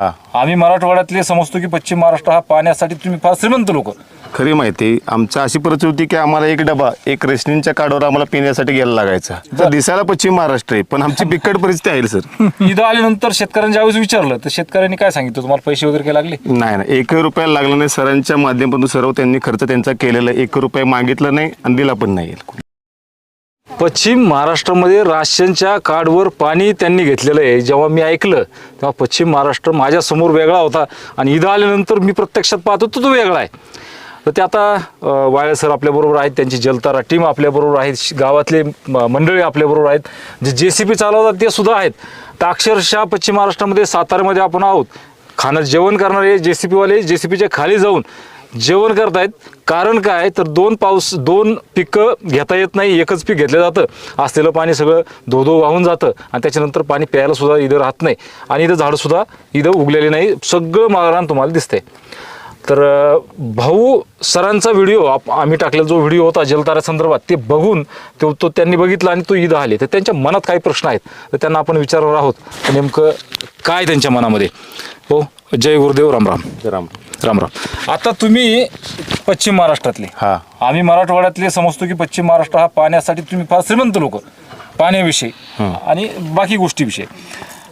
आम्ही मराठवाड्यातले समजतो की पश्चिम महाराष्ट्र हा पाण्यासाठी तुम्ही फार श्रीमंत लोक. खरी माहिती आमचं अशी परिस्थिती होती की आम्हाला एक डबा एक रेशनिंगच्या कार्डवर आम्हाला पिण्यासाठी गेला लागायचा. तर दिसायला पश्चिम महाराष्ट्र आहे पण आमची बिकट परिस्थिती आहे सर. इथं आल्यानंतर शेतकऱ्यांनी ज्यावेळेस विचारलं तर शेतकऱ्यांनी काय सांगितलं? तुम्हाला पैसे वगैरे काय लागले? नाही नाही. एकही रुपया लागला नाही. सरांच्या माध्यमातून सर्व त्यांनी खर्च त्यांचा केलेला. एक रुपया मागितला नाही आणि दिला पण नाही. पश्चिम महाराष्ट्रामध्ये राशनच्या कार्डवर पाणी त्यांनी घेतलेलं आहे. जेव्हा मी ऐकलं तेव्हा पश्चिम महाराष्ट्र माझ्यासमोर वेगळा होता आणि इथं आल्यानंतर मी प्रत्यक्षात पाहतो तो तो वेगळा आहे. तर ते आता वाळे सर आपल्याबरोबर आहेत त्यांची जलतारा टीम आपल्याबरोबर आहेत गावातले मंडळी आपल्याबरोबर आहेत. जे जे सी पी चालवतात ते सुद्धा आहेत. तर अक्षरशः पश्चिम महाराष्ट्रामध्ये साताऱ्यामध्ये आपण आहोत. खाणं जेवण करणारे जे सी पीवाले जे सी पीच्या खाली जाऊन जेवण करतायत. कारण काय? तर दोन पाऊस दोन पिकं घेता येत नाही. एकच पीक घेतलं जातं. असलेलं पाणी सगळं धो धो वाहून जातं. आणि त्याच्यानंतर पाणी प्यायला सुद्धा इथं राहत नाही. आणि इथं झाडंसुद्धा इथं उगलेले नाही. सगळं माळरान तुम्हाला दिसतंय. तर भाऊ सरांचा व्हिडिओ आप आम्ही टाकलेला जो व्हिडिओ होता जलतारा संदर्भात ते बघून तो तो त्यांनी बघितला आणि तो इथं आले. तर त्यांच्या मनात काही प्रश्न आहेत तर त्यांना आपण विचारणार आहोत. नेमकं काय त्यांच्या मनामध्ये? हो जय गुरुदेव रामराम राम. राम. राम आता तुम्ही पश्चिम महाराष्ट्रातले. हा. आम्ही मराठवाड्यातले समजतो की पश्चिम महाराष्ट्र हा पाण्यासाठी तुम्ही फार श्रीमंत लोक पाण्याविषयी आणि बाकी गोष्टीविषयी.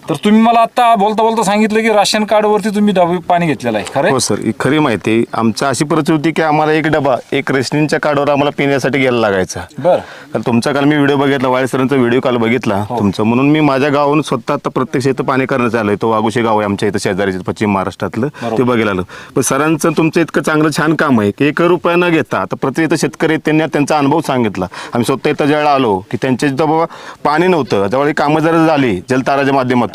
तर तुम्ही मला आता बोलता बोलता सांगितलं की राशन कार्डवरती तुम्ही डबे पाणी घेतलेलं आहे खरं हो सर. ही खरी माहिती आमचं अशी परिस्थिती होती की आम्हाला एक डबा एक रेशनिंगच्या कार्डवर आम्हाला पिण्यासाठी गेला लागायचा. बरं. तर तुमचा काल मी व्हिडिओ बघितला वाळे सरांचा व्हिडिओ काल बघितला. तुमचा म्हणून मी माझ्या गावाहून स्वतः आता प्रत्यक्ष इथं पाणी करण्याचं आलोय. तो वाघोशे गाव आहे आमच्या इथं शेजारीचे पश्चिम महाराष्ट्रातलं. ते बघायला आलो. पण सरांचं तुमचं इतकं चांगलं छान काम आहे की एक रुपया न घेता आता प्रत्येक इथं शेतकरी आहेत, त्यांनी त्यांचा अनुभव सांगितला. आम्ही स्वतः इथं ज्यावेळेला आलो की त्यांच्या इथं बाबा पाणी नव्हतं. ज्यावेळी ही कामं जर झाली जलताराच्या माध्यमातून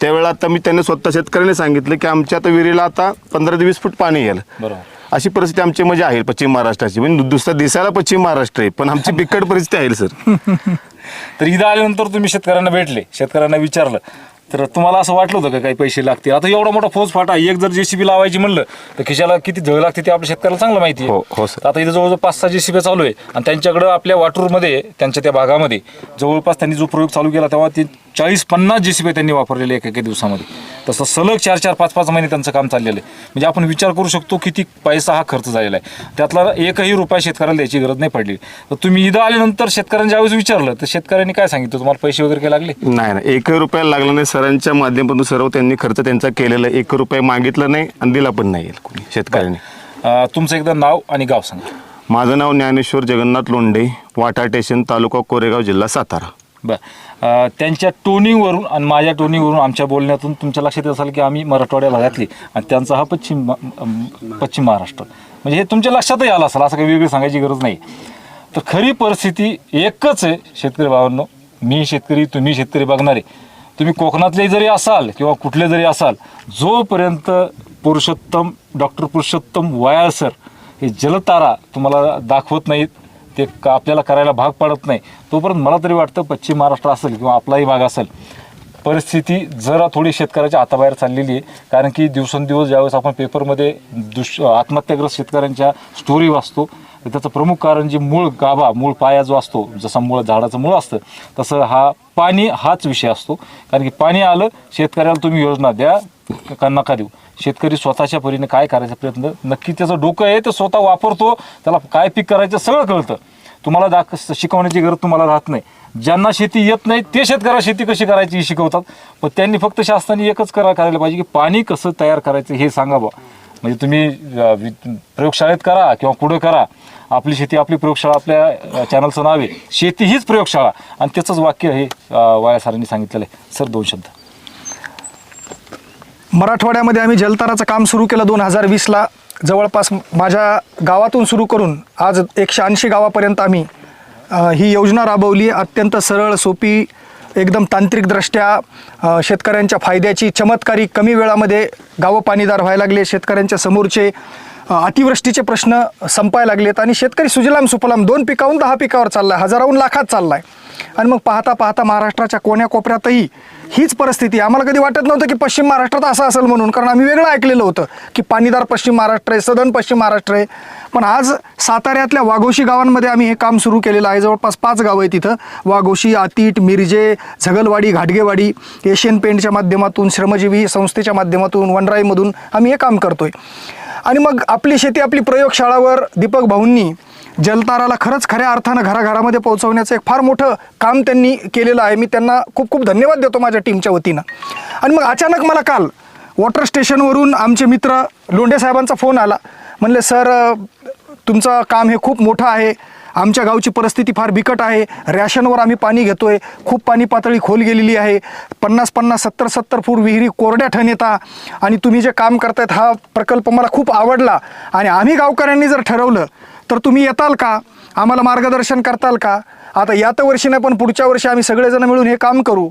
त्यावेळेला आता मी त्यांनी स्वतः शेतकऱ्यांनी सांगितलं की आमच्या आता विहिरीला आता पंधरा ते वीस फूट पाणी येईल. बरोबर. अशी परिस्थिती आमची म्हणजे आहे पश्चिम महाराष्ट्राची. म्हणजे दुसरं दिसायला पश्चिम महाराष्ट्र आहे पण आमची बिकट परिस्थिती आहे सर. तर इथं आल्यानंतर तुम्ही शेतकऱ्यांना भेटले शेतकऱ्यांना विचारलं. तर तुम्हाला असं वाटलं होतं का काही पैसे लागतील? आता एवढा मोठा फौज फाटा एक जर जेसीबी लावायची म्हणलं तर खिशाला किती झळ लागते ते आपल्या शेतकऱ्याला चांगलं माहिती आहे. हो, हो, सर. आता इथं जवळजवळ पाच सहा जेसीबी चालू आहे. आणि त्यांच्याकडं आपल्या वाटूरमध्ये त्यांच्या त्या भागामध्ये जवळपास त्यांनी जो प्रयोग चालू केला तेव्हा ते चाळीस पन्नास जेसीबी त्यांनी वापरलेले एका एका दिवसामध्ये. तसं सलग चार चार पाच पाच महिने त्यांचं काम चाललेलं आहे. म्हणजे आपण विचार करू शकतो किती पैसा हा खर्च झालेला आहे. त्यातला एकही रुपया शेतकऱ्याला द्यायची गरज नाही पडली. तर तुम्ही इथं आल्यानंतर शेतकऱ्यांनी ज्यावेळेस विचारलं तर शेतकऱ्यांनी काय सांगितलं? तुम्हाला पैसे वगैरे काय लागले? नाही नाही. एकही रुपया लागला नाही. सरांच्या माध्यमातून सर्व त्यांनी खर्च त्यांचा केलेला. एक रुपया मागितला नाही आणि दिला पण नाही कोणी शेतकऱ्यांनी. तुमचं एकदा नाव आणि गाव सांगा. माझं नाव ज्ञानेश्वर जगन्नाथ लोंढे वाटा स्टेशन तालुका कोरेगाव जिल्हा सातारा. बरं. त्यांच्या टोनिंगवरून आणि माझ्या टोनिंगवरून आमच्या बोलण्यातून तुमच्या लक्षात येत असेल की आम्ही मराठवाड्या भागातली आणि त्यांचा हा पश्चिम पश्चिम महाराष्ट्र. म्हणजे हे तुमच्या लक्षातही आलं असेल असं काही वेगळी सांगायची गरज नाही. तर खरी परिस्थिती एकच आहे शेतकरी भावांनो. मी शेतकरी तुम्ही शेतकरी बघणारे. तुम्ही कोकणातले जरी असाल किंवा कुठले जरी असाल जोपर्यंत पुरुषोत्तम डॉक्टर पुरुषोत्तम वयासर हे जलतारा तुम्हाला दाखवत नाहीत ते का आपल्याला करायला भाग पडत नाही. तोपर्यंत मला तरी वाटतं पश्चिम महाराष्ट्र असेल किंवा आपलाही भाग असेल. परिस्थिती जरा थोडी शेतकऱ्याच्या हाताबाहेर चाललेली आहे. कारण की दिवसेंदिवस ज्यावेळेस आपण पेपरमध्ये दुष आत्महत्याग्रस्त शेतकऱ्यांच्या स्टोरी वाचतो त्याचं प्रमुख कारण जे मूळ गाभा मूळ पाया जो असतो जसा मूळ झाडाचं मूळ असतं तसं हा पाणी हाच विषय असतो. कारण की पाणी आलं शेतकऱ्याला तुम्ही योजना द्या का नका देऊ. शेतकरी स्वतःच्या परीने काय करायचा प्रयत्न नक्की त्याचं डोकं आहे ते स्वतः वापरतो त्याला काय पीक करायचं सगळं कळतं. तुम्हाला दाख शिकवण्याची गरज तुम्हाला राहत नाही. ज्यांना शेती येत नाही ते शेतकऱ्याला शेती कशी करायची हे शिकवतात. पण त्यांनी फक्त शासनाने एकच करा करायला पाहिजे की पाणी कसं तयार करायचं हे सांगा बा म्हणजे तुम्ही प्रयोगशाळेत करा किंवा कुठं करा. आपली शेती आपली प्रयोगशाळा आपल्या चॅनलचं नाव आहे. शेती हीच प्रयोगशाळा. आणि त्याचंच वाक्य हे वाया सरांनी सांगितलेलं आहे. सर दोन शब्द. मराठवाड्यामध्ये आम्ही जलताराचं काम सुरू केलं दोन हजार वीसला. जवळपास माझ्या गावातून सुरू करून आज एकशे ऐंशी गावापर्यंत आम्ही ही योजना राबवली. अत्यंत सरळ सोपी एकदम तांत्रिकदृष्ट्या शेतकऱ्यांच्या फायद्याची चमत्कारी कमी वेळामध्ये गावं पाणीदार व्हायला लागले. शेतकऱ्यांच्या समोरचे अतिवृष्टीचे प्रश्न संपायला लागलेत आणि शेतकरी सुजलाम सुफलाम दोन पिकाहून दहा पिकावर चालला आहे हजाराहून लाखात चालला आहे आणि मग पाहता पाहता महाराष्ट्राच्या कोण्या कोपऱ्यातही हीच परिस्थिती. आम्हाला कधी वाटत नव्हतं की पश्चिम महाराष्ट्रात असं असेल म्हणून कारण आम्ही वेगळं ऐकलेलं होतं की पाणीदार पश्चिम महाराष्ट्र आहे सदन पश्चिम महाराष्ट्र आहे. पण आज साताऱ्यातल्या वाघोशी गावांमध्ये आम्ही हे काम सुरू केलेलं आहे. जवळपास पाच गावं आहे तिथं वाघोशी आतीट मिरजे झगलवाडी घाटगेवाडी एशियन पेंटच्या माध्यमातून श्रमजीवी संस्थेच्या माध्यमातून वनराईमधून आम्ही हे काम करतोय. आणि मग आपली शेती आपली प्रयोगशाळावर दीपक भाऊंनी जलताराला खरंच खऱ्या अर्थानं घराघरामध्ये पोहोचवण्याचं एक फार मोठं काम त्यांनी केलेलं आहे. मी त्यांना खूप खूप धन्यवाद देतो माझ्या टीमच्या वतीनं. आणि मग अचानक मला काल वॉटर स्टेशनवरून आमचे मित्र लोंढे साहेबांचा फोन आला. म्हणले सर तुमचं काम हे खूप मोठं आहे. आमच्या गावची परिस्थिती फार बिकट आहे. रॅशनवर आम्ही पाणी घेतो आहे खूप पाणी पातळी खोल गेलेली आहे. पन्नास पन्नास सत्तर सत्तर फूट विहिरी कोरड्या ठण येता आणि तुम्ही जे काम करतायत हा प्रकल्प मला खूप आवडला. आणि आम्ही गावकऱ्यांनी जर ठरवलं तर तुम्ही येताल का? आम्हाला मार्गदर्शन करताल का? आता यात वर्षी नाही पण पुढच्या वर्षी आम्ही सगळेजण मिळून हे काम करू.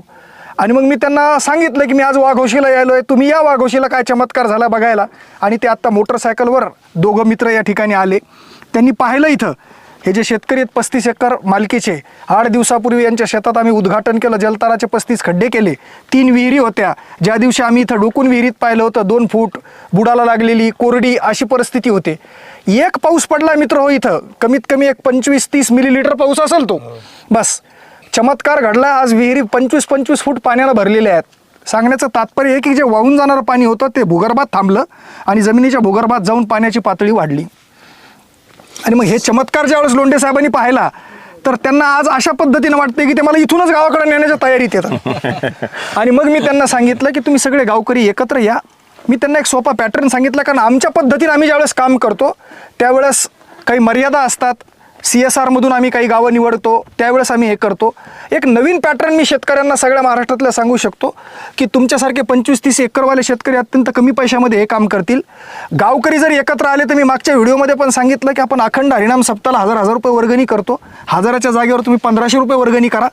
आणि मग मी त्यांना सांगितलं की मी आज वाघोशीला यायलो आहे तुम्ही या वाघोशीला काय चमत्कार झाला बघायला. आणि ते आत्ता मोटरसायकलवर दोघं मित्र या ठिकाणी आले. त्यांनी पाहिलं इथं. हे जे शेतकरी आहेत पस्तीस एकर मालकीचे आठ दिवसापूर्वी यांच्या शेतात आम्ही उद्घाटन केलं जलताराचे पस्तीस खड्डे केले. तीन विहिरी होत्या. ज्या दिवशी आम्ही इथं डोकून विहिरीत पाहिलं होतं दोन फूट बुडाला लागलेली कोरडी अशी परिस्थिती होते. एक पाऊस पडला मित्र हो इथं. कमीत कमी एक पंचवीस तीस मिलीलिटर पाऊस असेल तो. बस. चमत्कार घडला. आज विहिरी पंचवीस पंचवीस फूट पाण्याला भरलेल्या आहेत. सांगण्याचं तात्पर्य आहे की जे वाहून जाणारं पाणी होतं ते भूगर्भात थांबलं आणि जमिनीच्या भूगर्भात जाऊन पाण्याची पातळी वाढली. आणि मग हे चमत्कार ज्यावेळेस लोंढे साहेबांनी पाहिला तर त्यांना आज अशा पद्धतीनं वाटते की ते मला इथूनच गावाकडे नेण्याच्या तयारीत येतात. आणि मग मी त्यांना सांगितलं की तुम्ही सगळे गावकरी एकत्र या. मी त्यांना एक सोपा पॅटर्न सांगितला कारण आमच्या पद्धतीने आम्ही ज्यावेळेस काम करतो त्यावेळेस काही मर्यादा असतात सी एस आरमधून आम्ही काही गावं निवडतो त्यावेळेस आम्ही हे करतो. एक नवीन पॅटर्न मी शेतकऱ्यांना सगळ्या महाराष्ट्रातल्या सांगू शकतो की तुमच्यासारखे पंचवीस तीस एकरवाले शेतकरी अत्यंत कमी पैशामध्ये हे काम करतील. गावकरी जर एकत्र आले तर मी मागच्या व्हिडिओमध्ये पण सांगितलं की आपण अखंड हरिणाम सप्ताहाला हजार हजार रुपये वर्गणी करतो. हजाराच्या जागेवर तुम्ही पंधराशे रुपये वर्गणी करा.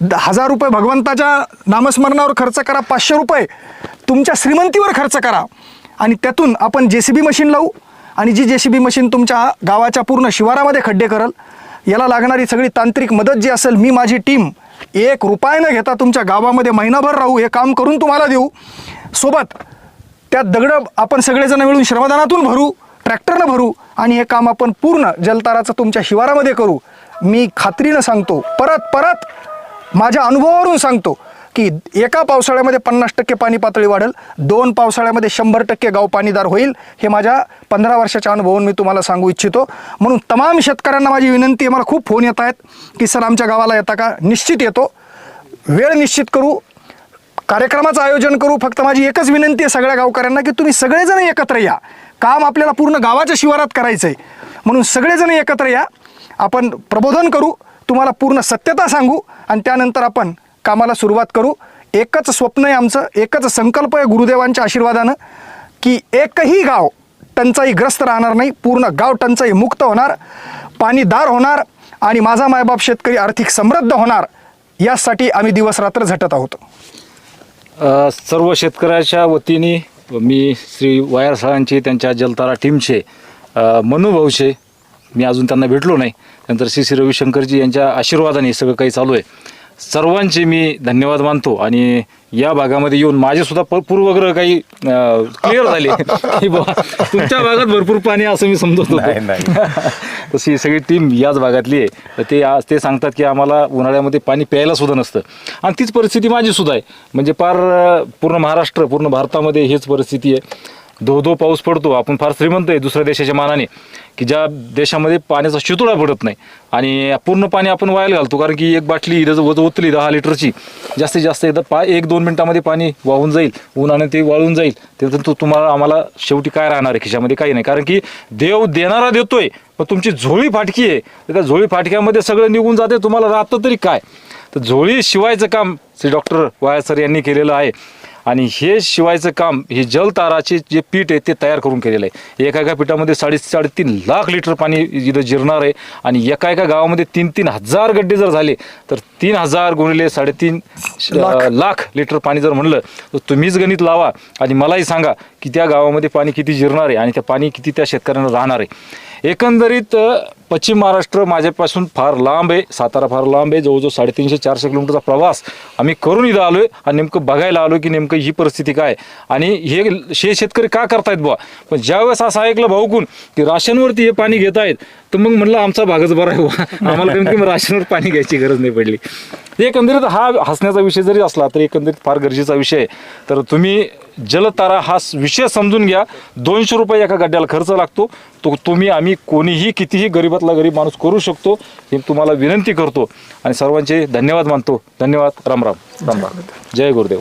द- हजार रुपये भगवंताच्या नामस्मरणावर खर्च करा पाचशे रुपये तुमच्या श्रीमंतीवर खर्च करा. आणि त्यातून आपण जे सी बी मशीन लावू आणि जी जे सी बी मशीन तुमच्या गावाच्या पूर्ण शिवारामध्ये खड्डे करल याला लागणारी सगळी तांत्रिक मदत जी असेल मी माझी टीम एक रुपया न घेता तुमच्या गावामध्ये महिनाभर राहू हे काम करून तुम्हाला देऊ. सोबत त्यात दगडं आपण सगळेजण मिळून श्रमदानातून भरू ट्रॅक्टरनं भरू आणि हे काम आपण पूर्ण जलताराचं तुमच्या शिवारामध्ये करू. मी खात्रीनं सांगतो परत परत माझ्या अनुभवावरून सांगतो. की एका पावसाळ्यामध्ये पन्नास टक्के पाणी पातळी वाढेल दोन पावसाळ्यामध्ये शंभर टक्के गाव पाणीदार होईल हे माझ्या पंधरा वर्षाच्या अनुभवून मी तुम्हाला सांगू इच्छितो. म्हणून तमाम शेतकऱ्यांना माझी विनंती आहे मला खूप फोन येत आहेत की सर आमच्या गावाला येता का? निश्चित येतो. वेळ निश्चित करू कार्यक्रमाचं आयोजन करू फक्त माझी एकच विनंती आहे सगळ्या गावकऱ्यांना की तुम्ही सगळेजण एकत्र या. काम आपल्याला पूर्ण गावाच्या शिवारात करायचं आहे म्हणून सगळेजण एकत्र या. आपण प्रबोधन करू तुम्हाला पूर्ण सत्यता सांगू आणि त्यानंतर आपण कामाला सुरुवात करू. एकच स्वप्न आहे आमचं एकच संकल्प आहे गुरुदेवांच्या आशीर्वादानं की एकही गाव टंचाईग्रस्त राहणार नाही पूर्ण गाव टंचाई मुक्त होणार पाणीदार होणार आणि माझा मायबाप शेतकरी आर्थिक समृद्ध होणार यासाठी आम्ही दिवस रात्र झटत आहोत. सर्व शेतकऱ्याच्या वतीने मी श्री वायर सरांचे त्यांच्या जलतारा टीमचे अ, मी अजून त्यांना भेटलो नाही. नंतर श्री श्री रविशंकरजी यांच्या आशीर्वादाने हे सगळं काही चालू आहे. सर्वांचे मी धन्यवाद मानतो आणि या भागामध्ये येऊन माझे सुद्धा प- पूर्वग्रह काही क्लिअर झाले. की बुवा तुमच्या भागात भरपूर पाणी आहे असं मी समजत नाही, होतो तशी ही सगळी टीम याच भागातली आहे. तर ते आज ते सांगतात की आम्हाला उन्हाळ्यामध्ये पाणी प्यायला सुद्धा नसतं. आणि तीच परिस्थिती माझी सुद्धा आहे. म्हणजे फार अं, पूर्ण महाराष्ट्र पूर्ण भारतामध्ये हेच परिस्थिती आहे. धो धो पाऊस पडतो. आपण फार श्रीमंत आहे दुसऱ्या देशाच्या मानाने की ज्या देशामध्ये पाण्याचा शितुळा पडत नाही आणि पूर्ण पाणी आपण वायाला घालतो. कारण की एक बाटली त्याचं वज ओतली दहा लिटरची जास्तीत जास्त एकदा पा एक दोन मिनटामध्ये पाणी वाहून जाईल उन्हाने ते वाळून जाईल. त्याचं तो तुम्हाला आम्हाला शेवटी काय राहणार आहे खिशामध्ये? काही नाही. कारण की देव देणारा देतोय पण तुमची झोळी फाटकी आहे. त्या झोळी फाटक्यामध्ये सगळं निघून जाते तुम्हाला राहतं तरी काय? तर झोळी शिवायचं काम श्री डॉक्टर वाया सर यांनी केलेलं आहे. आणि हे शिवायचं काम हे जलताराचे जे पीठ आहे ते तयार करून केलेलं आहे एका एका पिठामध्ये साडे साडेतीन लाख लिटर पाणी इथं जिरणार आहे आणि एका एका गावामध्ये तीन तीन हजार गड्डे जर झाले तर तीन हजार गुणिले साडेतीन लाख. लिटर पाणी जर म्हणलं तर तुम्हीच गणित लावा आणि मलाही सांगा की त्या गावामध्ये पाणी किती जिरणार आहे आणि त्या पाणी किती त्या शेतकऱ्यांना राहणार आहे एकंदरीत पश्चिम महाराष्ट्र माझ्यापासून फार लांब आहे सातारा फार लांब आहे जवळजवळ साडेतीनशे चारशे किलोमीटरचा प्रवास आम्ही करून इथं आलोय आणि नेमकं बघायला आलो की नेमकं ही परिस्थिती काय आणि हे शे शेतकरी का करतायत बुवा? पण ज्यावेळेस असं ऐकलं भाऊकून की राशनवरती हे पाणी घेत आहेत तर मग म्हणलं आमचा भागच बरा आहे बुवा. आम्हाला कमी राशनवर पाणी घ्यायची गरज नाही पडली. एकंदरीत हा हसण्याचा विषय जरी असला तरी एकंदरीत फार गरजेचा विषय आहे. तर तुम्ही जलतारा हा विषय समजून घ्या. दोनशे रुपये एका गड्ड्याला खर्च लागतो. तो तुम्ही आम्ही कोणीही कितीही गरीबातला गरीब माणूस करू शकतो हे तुम्हाला विनंती करतो. आणि सर्वांचे धन्यवाद मानतो. धन्यवाद. राम राम. राम राम. जय गुरुदेव.